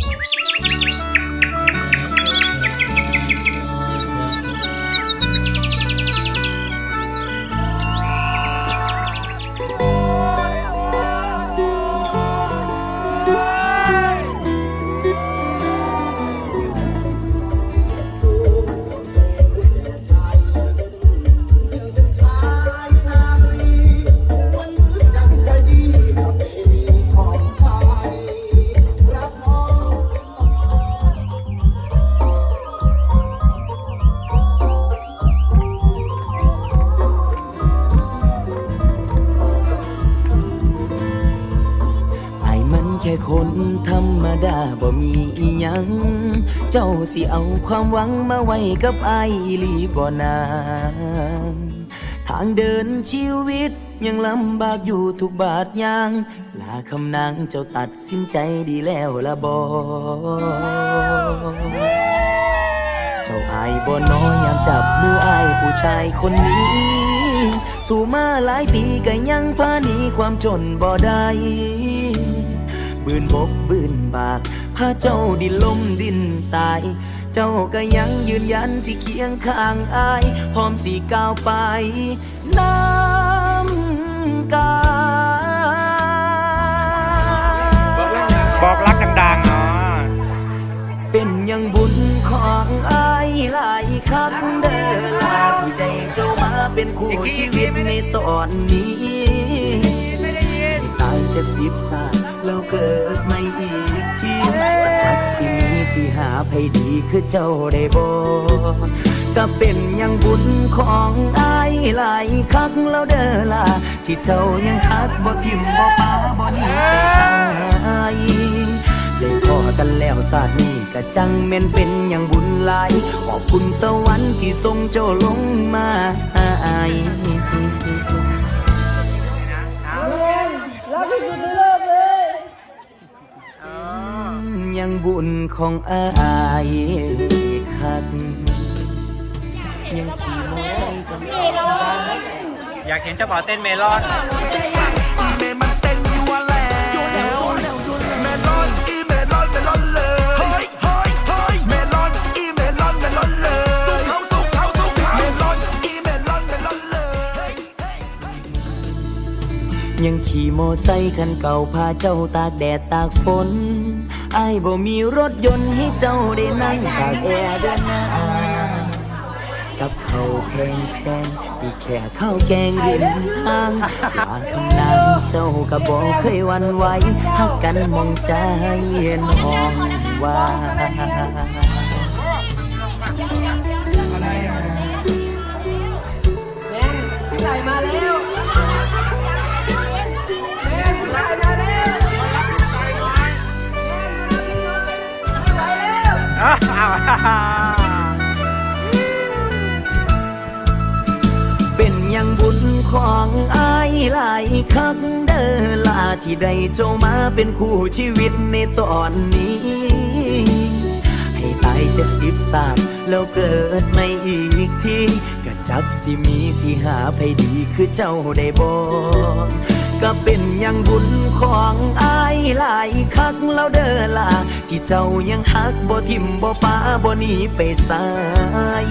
ไแค่คนธรรมดาบ่มีอีหยัง เจ้าสิเอาความหวังมาไว้กับไอ้ายอีหลีบ่นางทางเดินชีวิตยังลำบากอยู่ทุกบาทยาง ลาคำนางเจ้าตัดสินใจดีแล้วละบ่เจ้าอายบ่น้อยยามจับมืออายผู้ชายคนนี้ สู่มาหลายปีก็ยังพาหนีความจนบ่ได้ บืนบกบืนบากพาเจ้าดินลมดินตาย เจ้าก็ยังยืนยันสิเคียงข้างอาย พร้อมสีก้าวไปน้ำกาบอกรักดังๆเนาะเป็นอยังบุญของอายหลายครั้งเด้อลาที่ได้เจ้ามาเป็นคู่ชีวิตในตอนนี้ตาย จากสิบสาแล้วเกิดไม่อีกทีจักสิมีสิหาภัยดีคือเจ้าได้บ่ก็เป็นอยังบุญของอายหลายครั้งแล้วเด้อล่ะที่เจ้ายังฮักบ่ทิมบ่ปาบ่หนีไปสายได้พอกันแล้วศาสตร์นี้ก็จังแม่นเป็นอย่างบุญหลายขอบคุณสวรรค์ที่ทรงเจ้าลงมา ยังบุญของอายคักยังขี่มอไซค์กันอยากเห็นเจ้าบ่าวเต้นเมลอนเมมันเต้นอยู่ว่าแล้วเมลอนอีเมลอนเมลอนเลยเฮ้ยเฮ้ยเฮ้ยเมลอนอีเมลอนเมลอนเลยสู้เขาสู้เขาสู้เขาเมลอนอีเมลอนเมลอนเลยยังขี่มอไซค์คันเก่าพาเจ้าตากแดดตากฝน ไอ้บ่มีรถยนต์ให้เจ้าได้นั่งตากแอร์เดินหน้ากับเขาวแพงแพงมีแค่ข้าวแกงริมทางบาคำนั้นเจ้าก็บอกเคยวันไหวหักกันมองใจเย็น้องว่า เป็นอยังบุญของอายหลายครั้งเด้อลาที่ได้เจ้ามาเป็นคู่ชีวิตในตอนนี้ ให้ตายจากสิบสามแล้วเกิดไม่อีกทีก็จักสิมีสิหาภัยดีคือเจ้าได้บ่ก็ ก็เป็นอยังบุญของอายหลายคักแล้วเด้อล่ะที่เจ้ายังฮักบ่ทิมบ่ป้าบ่หนีไปสาย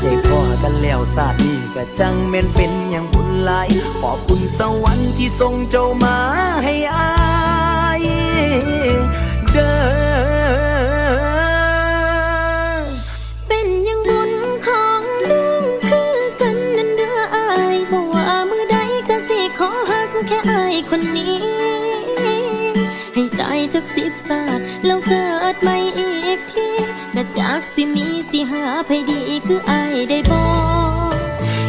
ได้พอกันแล้วศาสตร์นี้ก็จังแม่นเป็นอย่างบุญหลาย ขอบคุณสวรรค์ที่ทรงเจ้ามาให้อายเด้อ คนนี้ ให้ตายจากสิบศาสตร์แล้วเกิดใหม่อีกทีก็จากสิมีสิหาภัยดีคืออายได้บ่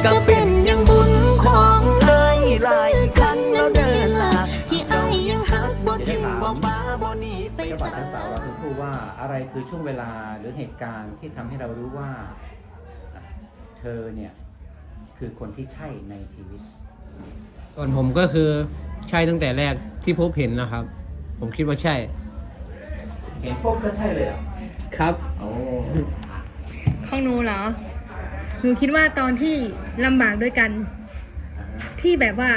ก็เป็นอย่างบุญของอ้ยหลายครั้งแล้วเด้อล่ะที่อายยังหักบ่ทิ้งบ่บ่ปาป้าบ่หนีไปเจ้าวสาวเรายถึงพูดว่าอะไรคือช่วงเวลาหรือเหตุการณ์ที่ทำให้เรารู้ว่า เธอเนี่ยคือคนที่ใช่ในชีวิต ส่วนผมก็คือ ใช่ตั้งแต่แรกที่พบเห็นนะครับ ผมคิดว่าใช่ เห็นปุ๊บก็ใช่เลยเหรอครับ โอ้ของหนูเหรอ หนูคิดว่าตอนที่ลำบากด้วยกัน ที่แบบว่า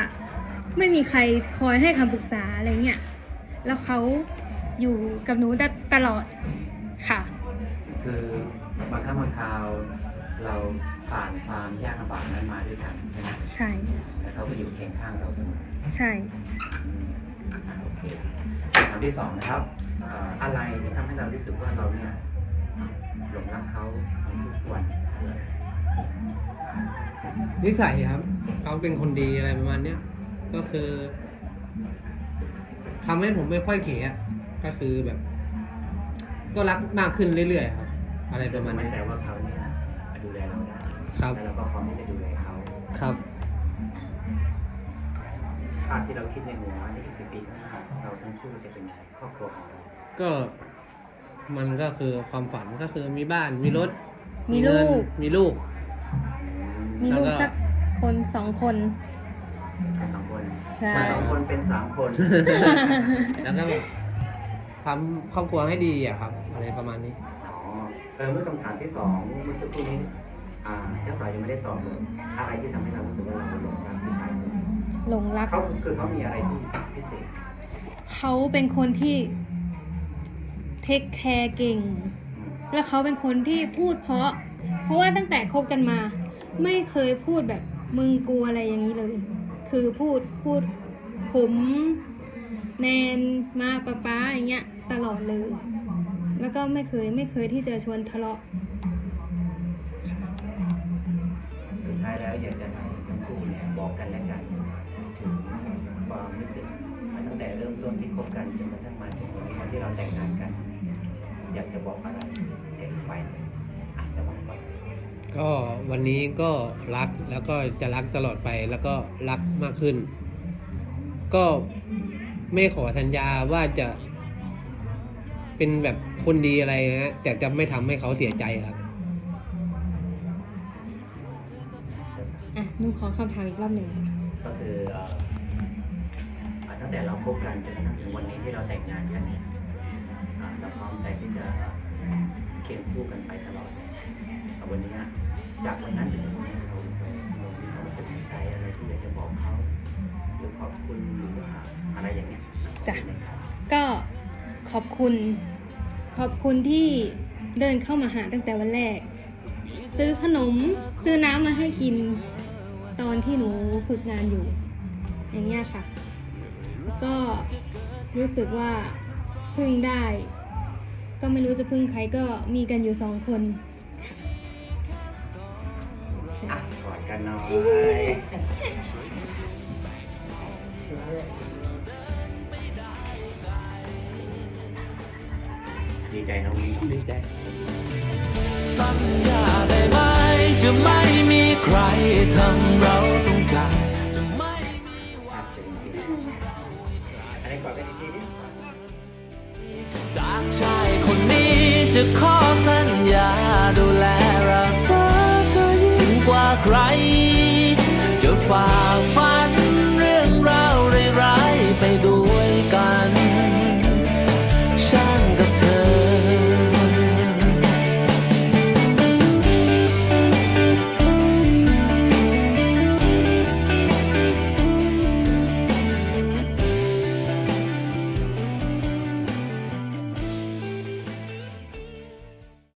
ไม่มีใครคอยให้คำปรึกษาอะไรเงี้ย แล้วเขาอยู่กับหนูตตลอดค่ะ คือบางครั้งบางคราวเราผ่านความยากลำบากนั้นมาด้วยกันใช่ไหมใช่ แล้วเขาก็อยู่เคียงข้างเราเสมอ ใช่ อืมอะโอเคคำ ที่สองนะครับเอ่ออะไรที่ทำให้เรารู้สึกว่าเราเนี่ยหลงรักเขาในทุกวันคืออะไรนิสัยครับเขาเป็นคนดีอะไรประมาณเนี้ยก็คือทำให้ผมไม่ค่อยเกลียดก็คือแบบ ก็รักมากขึ้นเรื่อยๆครับ อะไรประมาณมั่นี้นใจว่าเขาเนี่ยดูแลเราได้ครับแล้วเราก็พร้อมที่จะดูแลเขาครับภาพที่เราคิดในหัวในอีกสิบปีข้างหน้า เราทั้งคู่จะเป็นครอบครัวของเราก็มันก็คือความฝันก็คือมีบ้านมีรถมีลูก เงินมีลูก มีลูกแล้วก็สักคนสองคนสองคนใช่มาสองคนเป็นสามคน แล้วก็แบบทำครอบครัวให้ดีอะครับอะไรประมาณนี้ อ๋อเออเมื่อคำถามที่สองเมื่อสักครู่นี้อ่าเจ้าสาวยังไม่ได้ตอบเลยอะไรที่ทำให้เรารู้สึกว่าเราหลงรักผู้ชายคนนี้หลงรัก เขาคือเขามีอะไรที่พิเศษ เขาเป็นคนที่เทคแคร์เก่ง แล้วเขาเป็นคนที่พูดเพราะ เพราะว่าตั้งแต่คบกันมา ไม่เคยพูดแบบมึงกูอะไรอย่างนี้เลย คือพูดพูดผมแนนมาป๊าป๊าอย่างเงี้ยตลอดเลย แล้วก็ไม่เคยไม่เคยที่จะชวนทะเลาะ ตั้งแต่เริ่มต้นที่คบกันจนกระทั่งมาถึงวันนี้วันที่เราแต่งงานกัน อยากจะบอกอะไรแก่อีกฝ่ายหนึ่งอาจจะบอกก่อนก็วันนี้ก็รักแล้วก็จะรักตลอดไปแล้วก็รักมากขึ้น ก็ไม่ขอสัญญาว่าจะ เป็นแบบคนดีอะไรนะแต่จะไม่ทำให้เขาเสียใจครับ อะหนูขอคำถามอีกรอบหนึ่ง ก็คือเอ่ออ่าตั้ง แต่เราคบกันจนกระทั่งถึงวันนี้ที่เราแต่งงานกันเนี่ยเราพร้อมใจที่จะเคียงคู่กันไปตลอดแต่วันนี้จากวันนั้นจนถึงวันนี้เราเรามีความรู้สึกในใจอะไรที่อยากจะบอกเขาหรือขอบคุณหรือว่าอะไรอย่างเงี้ยจ้ะก็ขอบคุณ ขอบคุณที่เดินเข้ามาหาตั้งแต่วันแรก ซื้อขนมซื้อน้ำมาให้กิน ตอนที่หนูฝึกงานอยู่ อย่างเงี้ยค่ะ ก็รู้สึกว่าพึ่งได้ ก็ไม่รู้จะพึ่งใครก็มีกันอยู่สองคนค่ะใช่อะกอดกันหน่อยดีใจนะวินดีใจสัญญาได้ไหมจะไม่มีใครทำเรา จากชายคนนี้จะขอสัญญาดูแล